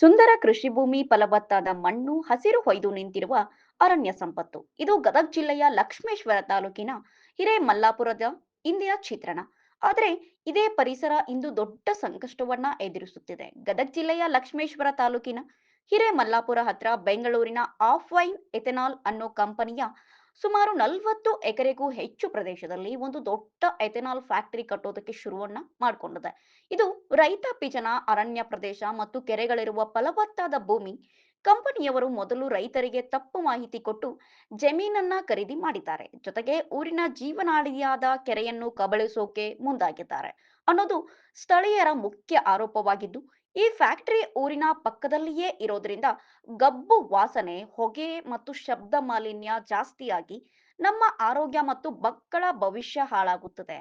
ಸುಂದರ ಕೃಷಿ ಭೂಮಿ ಫಲವತ್ತಾದ ಮಣ್ಣು ಹಸಿರು ಹೊಯ್ದು ನಿಂತಿರುವ ಅರಣ್ಯ ಸಂಪತ್ತು. ಇದು ಗದಗ ಜಿಲ್ಲೆಯ ಲಕ್ಷ್ಮೇಶ್ವರ ತಾಲೂಕಿನ ಹಿರೇಮಲ್ಲಾಪುರದ ಇಂದಿನ ಚಿತ್ರಣ. ಆದರೆ ಇದೇ ಪರಿಸರ ಇಂದು ದೊಡ್ಡ ಸಂಕಷ್ಟವನ್ನ ಎದುರಿಸುತ್ತಿದೆ. ಗದಗ ಜಿಲ್ಲೆಯ ಲಕ್ಷ್ಮೇಶ್ವರ ತಾಲೂಕಿನ ಹಿರೇಮಲ್ಲಾಪುರ ಹತ್ರ ಬೆಂಗಳೂರಿನ ಆಫ್ ವೈನ್ ಎಥೆನಾಲ್ ಅನ್ನೋ ಕಂಪನಿಯ ಸುಮಾರು ನಲವತ್ತು ಎಕರೆಗೂ ಹೆಚ್ಚು ಪ್ರದೇಶದಲ್ಲಿ ಒಂದು ದೊಡ್ಡ ಎಥೆನಾಲ್ ಫ್ಯಾಕ್ಟರಿ ಕಟ್ಟೋದಕ್ಕೆ ಶುರುವನ್ನ ಮಾಡಿಕೊಂಡಿದೆ. ಇದು ರೈತಾಪಿ ಜನ ಅರಣ್ಯ ಪ್ರದೇಶ ಮತ್ತು ಕೆರೆಗಳಿರುವ ಫಲವತ್ತಾದ ಭೂಮಿ ಕಂಪನಿಯವರು ಮೊದಲು ರೈತರಿಗೆ ತಪ್ಪು ಮಾಹಿತಿ ಕೊಟ್ಟು ಜಮೀನನ್ನ ಖರೀದಿ ಮಾಡಿದ್ದಾರೆ. ಜೊತೆಗೆ ಊರಿನ ಜೀವನಾಡಿಯಾದ ಕೆರೆಯನ್ನು ಕಬಳಿಸೋಕೆ ಮುಂದಾಗಿದ್ದಾರೆ. ಅನ್ನೋದು ಸ್ಥಳೀಯರ ಮುಖ್ಯ ಆರೋಪವಾಗಿದ್ದು, ಈ ಫ್ಯಾಕ್ಟರಿ ಊರಿನ ಪಕ್ಕದಲ್ಲಿಯೇ ಇರೋದ್ರಿಂದ ಗಬ್ಬು ವಾಸನೆ, ಹೊಗೆ ಮತ್ತು ಶಬ್ದ ಮಾಲಿನ್ಯ ಜಾಸ್ತಿಯಾಗಿ ನಮ್ಮ ಆರೋಗ್ಯ ಮತ್ತು ಮಕ್ಕಳ ಭವಿಷ್ಯ ಹಾಳಾಗುತ್ತದೆ.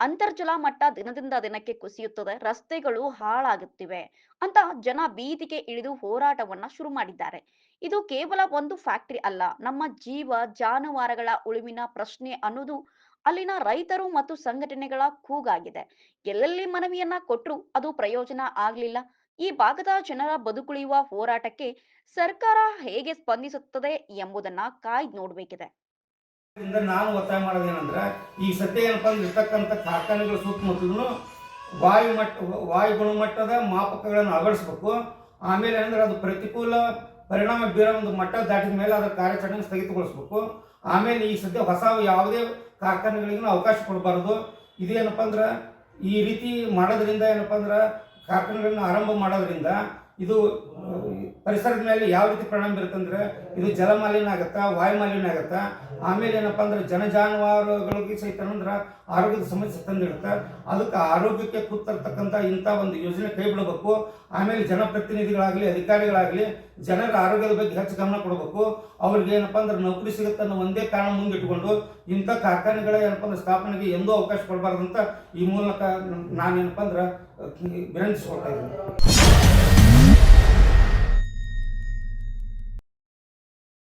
ಅಂತರ್ಜಲ ಮಟ್ಟ ದಿನದಿಂದ ದಿನಕ್ಕೆ ಕುಸಿಯುತ್ತದೆ, ರಸ್ತೆಗಳು ಹಾಳಾಗುತ್ತಿವೆ ಅಂತ ಜನ ಬೀದಿಗೆ ಇಳಿದು ಹೋರಾಟವನ್ನ ಶುರು ಮಾಡಿದ್ದಾರೆ. ಇದು ಕೇವಲ ಒಂದು ಫ್ಯಾಕ್ಟರಿ ಅಲ್ಲ, ನಮ್ಮ ಜೀವ, ಜಾನುವಾರುಗಳ ಉಳಿವಿನ ಪ್ರಶ್ನೆ ಅನ್ನೋದು ಅಲ್ಲಿನ ರೈತರು ಮತ್ತು ಸಂಘಟನೆಗಳ ಕೂಗಾಗಿದೆ. ಎಲ್ಲೆಲ್ಲಿ ಮನವಿಯನ್ನ ಕೊಟ್ಟರು ಅದು ಪ್ರಯೋಜನ ಆಗ್ಲಿಲ್ಲ. ಈ ಭಾಗದ ಜನರ ಬದುಕುಳಿಯುವ ಹೋರಾಟಕ್ಕೆ ಸರ್ಕಾರ ಹೇಗೆ ಸ್ಪಂದಿಸುತ್ತದೆ ಎಂಬುದನ್ನ ಕಾಯ್ದು ನೋಡ್ಬೇಕಿದೆ. ನಾನು ಒತ್ತಾಯ ಮಾಡೋದೇನಂದ್ರೆ, ಈ ಸದ್ಯ ಏನಪ್ಪ ಅಂದ್ರೆ ಇರ್ತಕ್ಕಂಥ ಕಾರ್ಖಾನೆಗಳ ಸುತ್ತಮುತ್ತಲೂ ವಾಯು ಮಟ್ಟ, ವಾಯು ಗುಣಮಟ್ಟದ ಮಾಪಕಗಳನ್ನು ಅಳವಡಿಸ್ಬೇಕು. ಆಮೇಲೆ ಏನಂದ್ರೆ ಅದು ಪ್ರತಿಕೂಲ ಪರಿಣಾಮ ಬೀರೋ ಒಂದು ಮಟ್ಟ ದಾಟಿದ ಮೇಲೆ ಅದರ ಕಾರ್ಯಾಚರಣೆ ಸ್ಥಗಿತಗೊಳಿಸ್ಬೇಕು. ಆಮೇಲೆ ಈ ಸದ್ಯ ಹೊಸ ಯಾವುದೇ ಕಾರ್ಖಾನೆಗಳಿಗೂ ಅವಕಾಶ ಕೊಡಬಾರ್ದು. ಇದೇನಪ್ಪ ಅಂದ್ರೆ ಈ ರೀತಿ ಮಾಡೋದ್ರಿಂದ ಏನಪ್ಪ ಅಂದ್ರೆ ಕಾರ್ಖಾನೆಗಳನ್ನ ಆರಂಭ ಮಾಡೋದ್ರಿಂದ ಇದು ಪರಿಸರದ ಮೇಲೆ ಯಾವ ರೀತಿ ಪರಿಣಾಮ ಬೀರುತ್ತಂದ್ರೆ ಇದು ಜಲಮಾಲಿನ್ಯ ಆಗತ್ತಾ ವಾಯು ಮಾಲಿನ್ಯ ಆಗತ್ತಾ? ಆಮೇಲೆ ಏನಪ್ಪ ಅಂದ್ರೆ ಜನ ಜಾನುವಾರುಗಳಿಗೆ ಸಹಿತ ಆರೋಗ್ಯದ ಸಮಸ್ಯೆ ತಂದಿಡುತ್ತೆ. ಅದಕ್ಕೆ ಆರೋಗ್ಯಕ್ಕೆ ಕೂತರ್ತಕ್ಕಂಥ ಇಂಥ ಒಂದು ಯೋಜನೆ ಕೈ ಬಿಡಬೇಕು ಆಮೇಲೆ ಜನಪ್ರತಿನಿಧಿಗಳಾಗಲಿ, ಅಧಿಕಾರಿಗಳಾಗಲಿ ಜನರ ಆರೋಗ್ಯದ ಬಗ್ಗೆ ಹೆಚ್ಚು ಗಮನ ಕೊಡಬೇಕು. ಅವ್ರಿಗೆ ಏನಪ್ಪ ಅಂದ್ರೆ ನೌಕರಿ ಸಿಗುತ್ತೆ ಅನ್ನೋ ಒಂದೇ ಕಾರಣ ಮುಂದಿಟ್ಟುಕೊಂಡು ಇಂಥ ಕಾರ್ಖಾನೆಗಳ ಏನಪ್ಪ ಅಂದ್ರೆ ಸ್ಥಾಪನೆಗೆ ಎಂದೂ ಅವಕಾಶ ಕೊಡಬಾರ್ದು ಅಂತ ಈ ಮೂಲಕ ನಾನೇನಪ್ಪ ಅಂದ್ರೆ ವಿನಂತಿಸ್ಕೊಳ್ತಾ ಇದ್ದೀನಿ.